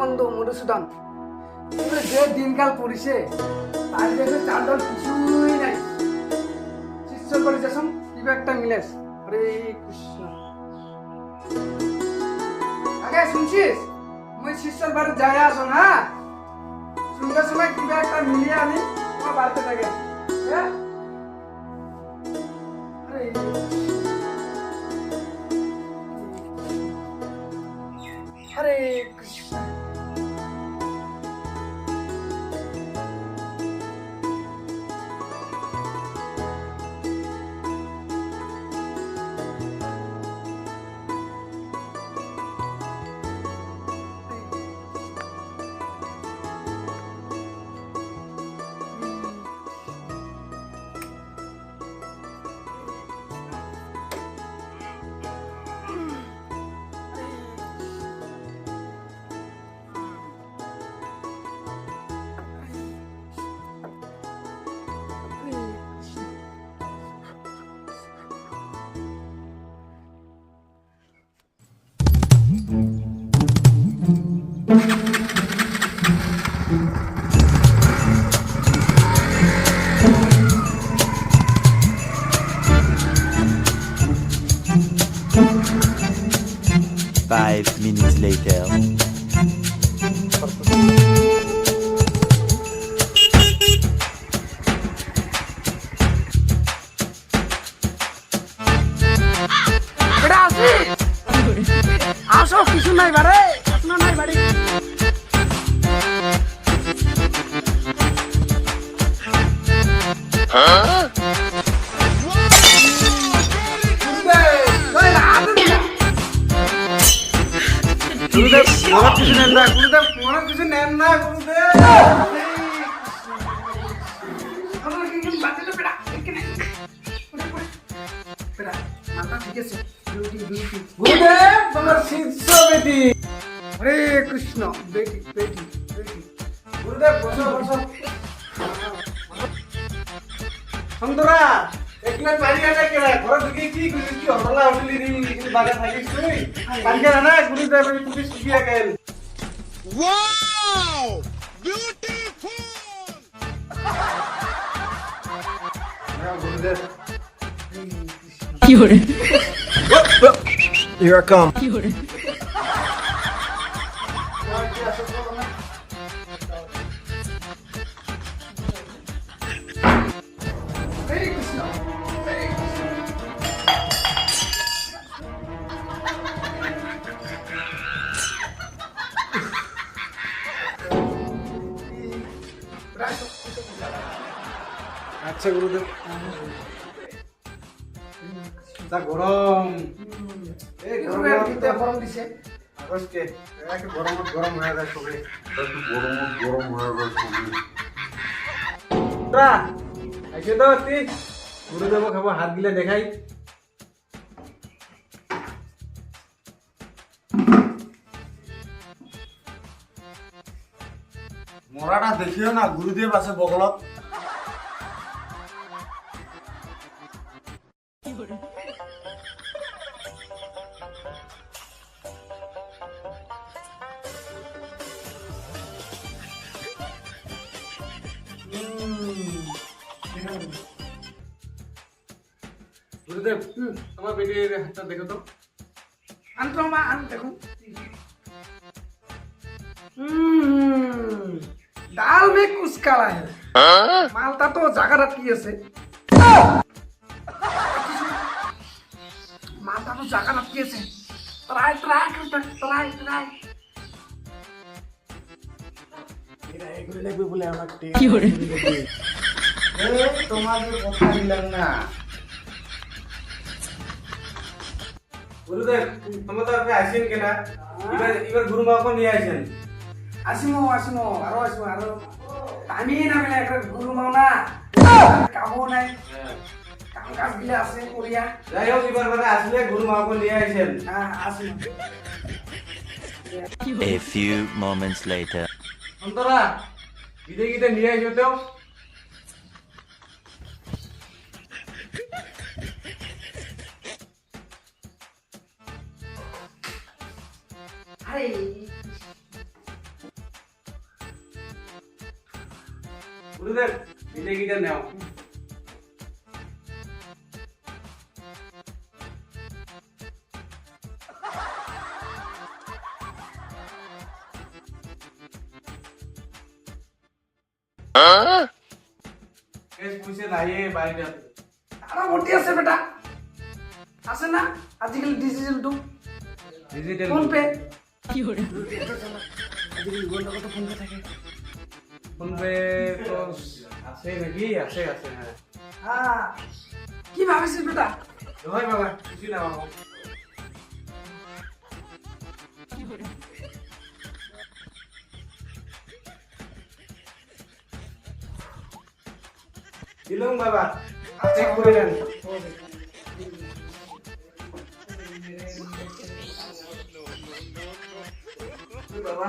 দীনবন্ধু মধুসূদন যে দিনকাল পড়িছে, তার দেশে চাল কিছুই নাই। শিষ্য একটা মিলেস। হরে কৃষ্ণ। আগে শুনছিস? মুই শিষ্যর বাড়ি যাই আসুন হ্যাঁ? শুনতে সময় কিবা একটা মিলিয়ে আমি বাড়িতে থাকে। হ্যাঁ? Five minutes later. গুরুদেব মনে কিছু নেন না গুরুদেব মনে কিছু নেন না গুরুদেব হরে কৃষ্ণ বেটি বেটি বেটি গুরুদেব বসো বসো সুন্দরা একলা পারি আনা কেরা ঘর ঢুকে কি কইছিস কি হরলা উঠলি নি কিন্তু বাগা থাকিস তুই? পারি আনা না গুরুদেব আমি তুমি শিখিয়া গেল Wow! Beautiful! গুরুদেব Here I come. আচ্ছা গুরুদেব। তা গরম। এই দিছে আগস্টে এক গরম হয়ে যায় সবে গরম গরম হয়ে গেছে রা আইছে তো তুই গুরুদেব খাব হাত গিলে দেখাই। মরাটা দেখিও না গুরুদেব আছে বগলত। গুরুদেব আমার বেটির হাতটা দেখো তো। আনতো মা আন दाल में कुछ काला है मालता तो जागा रखी আছে মালটা তো জায়গা রখি আছে ট্রাই ট্রাই করতে ট্রাই ট্রাই তোমাকে কথা দিলাম না গুরুদেব তোমার তো আপনি আসেন কেনা এবার এবার গুরু মাকে নিয়ে আসেন আসিমো আসিমো আরও আসিমো আরও টাইমই না মিলে একটা গুরু মাও না কামও নাই কাম কাজ গিলে আছে করিয়া যাই হোক এবার মানে আসলে গুরু মাকে নিয়ে আসেন হ্যাঁ ASIMO A few moments later. Antara গিতে গিতে নিয়ে আসো তো আরে এইটা নাও কেস পুষে নাই বাড়িটা আরো ভর্তি আছে বেটা আছে না আজিকালি digital two digital phone pay আজিকালি গোল লগত ফোন পে থাকে ফোন পে তো আছে নাকি আছে আছে হ্যাঁ। কি ভাবিছিস বেটা? নহয় বাবা কিছু না বাবা। দিলুম বাবা চেক করে নেন। বাবা?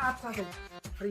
আচ্ছা আচ্ছা ফ্রি